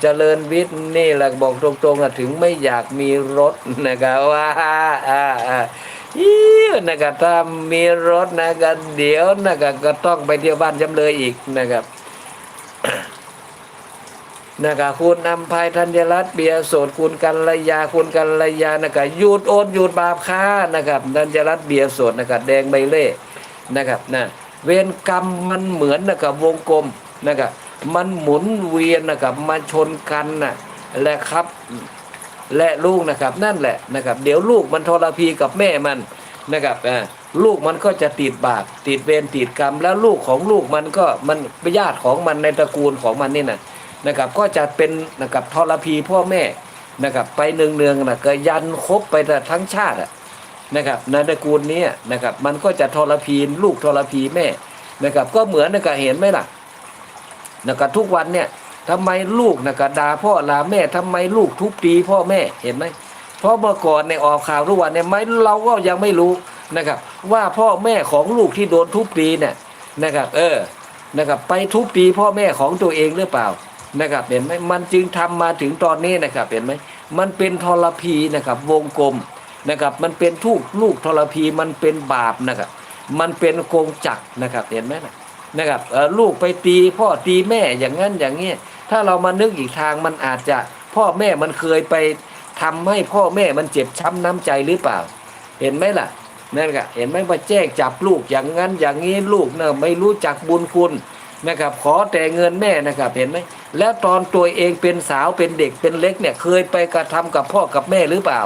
เจริญวิทย์นี่แหละบอกตรงๆนะถึงไม่อยากมีรถนะครับว่าอ่าอ่าอีนะครับถ้ามีรถนะครับเดี๋ยวนะครับก็ต้องไปเที่ยวบ้านจำเลยอีกนะครับนะครับคุณนำภัยธัญรัตน์เบียโสดคุณกัลยาคุณกัลยานะครับหยุดโอนหยุดบาปค้านะครับธัญรัตน์เบียโสดนะครับแดงใบเล่นะครับนะเวรกรรมมันเหมือนนะครับวงกลมนะครับ มันหมุนเวียนนะครับมาชนกันนะและครับ และลูกนะครับ นั่นแหละนะครับ เดี๋ยวลูกมันทรพีกับแม่มันนะครับลูกมันก็จะติดบาปติดเวรติดกรรม แล้วลูกของลูกมันก็มันญาติของมันในตระกูลของมันนี่นะนะครับ ก็จะเป็นนะครับทรพีพ่อแม่นะครับ ไปเนืองๆนะก็ยันครบไปแต่ทั้งชาติอะนะครับในตระกูลนี้นะครับ มันก็จะทรพีลูกทรพีแม่นะครับ ก็เหมือนนะครับเห็นไหมล่ะ นะครับทุกวันเนี่ยทำไมลูกนะครับด่าพ่อด่าแม่ทำไมลูกทุบตีพ่อแม่เห็นไหมเพราะเมื่อก่อนในยออกข่าวทุกวันเนี่ยไม่เราก็ยังไม่รู้นะครับ ว่าพ่อแม่ของลูกที่โดนทุบตีเนี่ยนะครับ เออนะครับไปทุบตีพ่อแม่ของตัวเองหรือเปล่านะครับเห็นไหมมันจึงทำมาถึงตอนนี้นะครับเห็นไหมมันเป็นทรพีนะครับวงกลมนะครับมันเป็นทุกลูกทรพีมันเป็นบาปนะครับมันเป็นโกงจักนะครับเห็นไหมนะ นะครับลูกไปตีพ่อตีแม่อย่างนั้นอย่างนี้ถ้าเรามานึกอีกทางมันอาจจะพ่อแม่มันเคยไปทำให้พ่อแม่มันเจ็บช้ำน้ำใจหรือเปล่า เห็นไหมล่ะนั่นก็เห็นไหมว่าแจ้งจับลูกอย่างนั้นอย่างนี้ลูกเนะไม่รู้จักบุญคุณนะครับ ขอแต่เงินแม่นะครับเห็นไหมแล้วตอนตัวเองเป็นสาวเป็นเด็กเป็นเล็กเนี่ยเคยไปกระทำกับพ่อกับแม่หรือเปล่า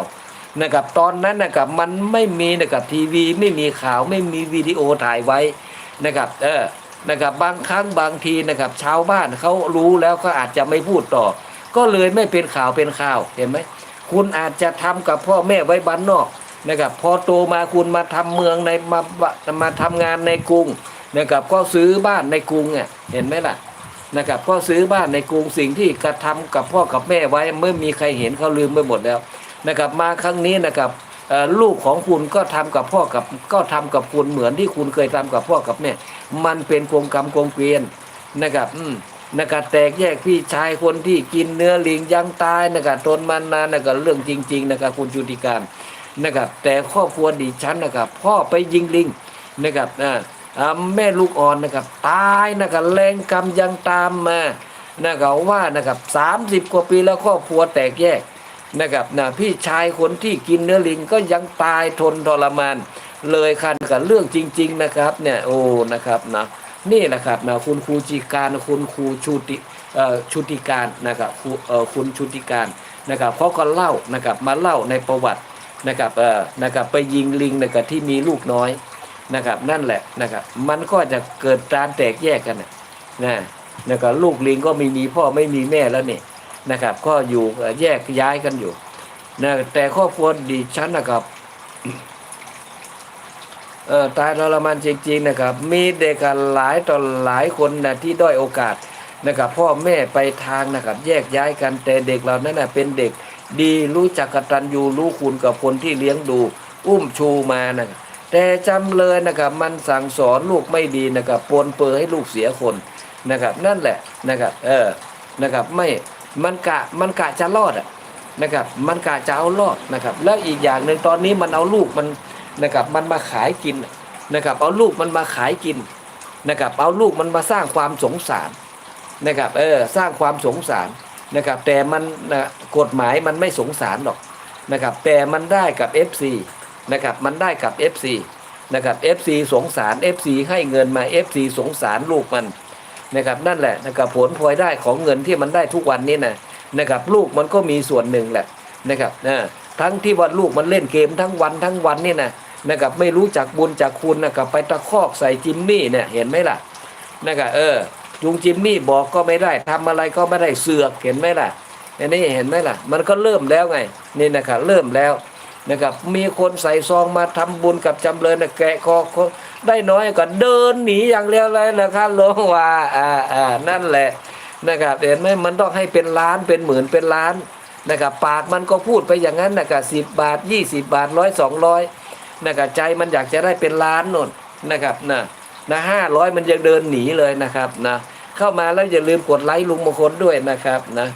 นะครับตอนนั้นนะครับมันไม่มีนะครับทีวีไม่มีข่าวไม่มีวิดีโอถ่ายไว้นะครับเออ นะครับบางครั้งบางทีนะครับชาวบ้านเขารู้แล้วก็อาจจะไม่พูดต่อ ก็เลยไม่เป็นข่าวเป็นข่าวเห็นไหมคุณอาจจะทำกับพ่อแม่ไว้บ้านนอกนะครับพอโตมาคุณมาทำเมืองในมามาทำงานในกรุงนะครับก็ซื้อบ้านในกรุงเนี่ยเห็นไหมล่ะนะครับก็ซื้อบ้านในกรุงสิ่งที่กระทำกับพ่อกับแม่ไว้เมื่อมีใครเห็นเขาลืมไปหมดแล้วนะครับมาครั้งนี้นะครับ ลูกของคุณก็ทำกับพ่อกับก็ทำกับคุณเหมือนที่คุณเคยทำกับพ่อกับแม่มันเป็นกงกรรมกงเกวียนนะครับ อืมนะครับแตกแยกพี่ชายคนที่กินเนื้อลิงยังตายนะครับทนมานานนะครับเรื่องจริง ๆ นะครับคุณจุติการนะครับ แต่ครอบครัวดิฉันนะครับ พ่อไปยิงลิงนะครับอ่าอ่าแม่ลูกอ่อนนะครับ ตายนะครับแรงกรรมยังตามมานะครับว่านะครับสามสิบกว่าปีแล้วครอบครัวแตกแยก นะครับนะพี่ชายคนที่กินเนื้อลิงก็ยังตายทนทรมาน เลยคันกับเรื่องจริง ๆนะครับเนี่ยโอ้นะครับนะนี่แหละครับนะคุณครูจิการคุณครูชุติเออชุติการนะครับคุณเออคุณชุติการนะครับเขาก็เล่านะครับมาเล่าในประวัตินะครับเออนะครับไปยิงลิงนะครับที่มีลูกน้อยนะครับนั่นแหละนะครับมันก็จะเกิดการแตกแยกกันนะนะนะครับลูกลิงก็ไม่มีพ่อไม่มีแม่แล้วเนี่ย นะครับ ก็อยู่แยกย้ายกันอยู่นะแต่ครอบครัวดิฉันนะครับเออตายทรมานจริงๆนะครับ มีเด็กหลายต่อหลายคนนะที่ด้อยโอกาสนะครับ พ่อแม่ไปทางนะครับ แยกย้ายกันแต่เด็กเหล่านั้นนะเป็นเด็กดีรู้จักกตัญญูรู้คุณกับคนที่เลี้ยงดู อุ้มชูมานะแต่จำเลยนะครับ มันสั่งสอนลูกไม่ดีนะครับปนเปื้อให้ลูกเสียคนนะครับ นั่นแหละนะครับ เออนะครับ ไม่ มันกะมันกะจะรอดอะนะครับ มันกะจะเอารอดนะครับ แล้วอีกอย่างหนึ่งตอนนี้มันเอาลูกมันนะครับ มันมาขายกินนะครับ เอาลูกมันมาขายกินนะครับ เอาลูกมันมาสร้างความสงสารนะครับ เออสร้างความสงสารนะครับ แต่มันนะกฎหมายมันไม่สงสารหรอกนะครับ แต่มันได้กับ FC นะครับ มันได้กับ FC นะครับ FC สงสาร FC ให้เงินมา FC สงสารลูกมัน นะครับนั่นแหละนะครับผลพลอยได้ของเงินที่มันได้ทุกวันนี้นะนะครับลูกมันก็มีส่วนหนึ่งแหละนะครับนะทั้งที่ว่าลูกมันเล่นเกมทั้งวันทั้งวันนี่นะนะครับไม่รู้จักบุญจากคุณนะครับไปตะคอกใส่จิมมี่เนี่ยเห็นไหมล่ะนะครับเออจุงจิมมี่บอกก็ไม่ได้ทำอะไรก็ไม่ได้เสือกเห็นไหมล่ะอันนี้เห็นไหมล่ะ มันก็เริ่มแล้วไงนี่นะครับเริ่มแล้ว นะครับมีคนใส่ซองมาทำบุญกับจำเลยนะแกะคอได้น้อยก็เดินหนีอย่างเร็วเลยนะครับหลวงว่าอ่าอ่านั่นแหละนะครับเห็นไหมมันต้องให้เป็นล้านเป็นหมื่นเป็นล้านนะครับปากมันก็พูดไปอย่างนั้นนะครับสิบบาทยี่สิบบาทร้อยสองร้อยนะครับใจมันอยากจะได้เป็นล้านนนนะครับนะนะห้าร้อยมันยังเดินหนีเลยนะครับนะเข้ามาแล้วอย่าลืมกดไลค์ลุงมงคลด้วยนะครับนะ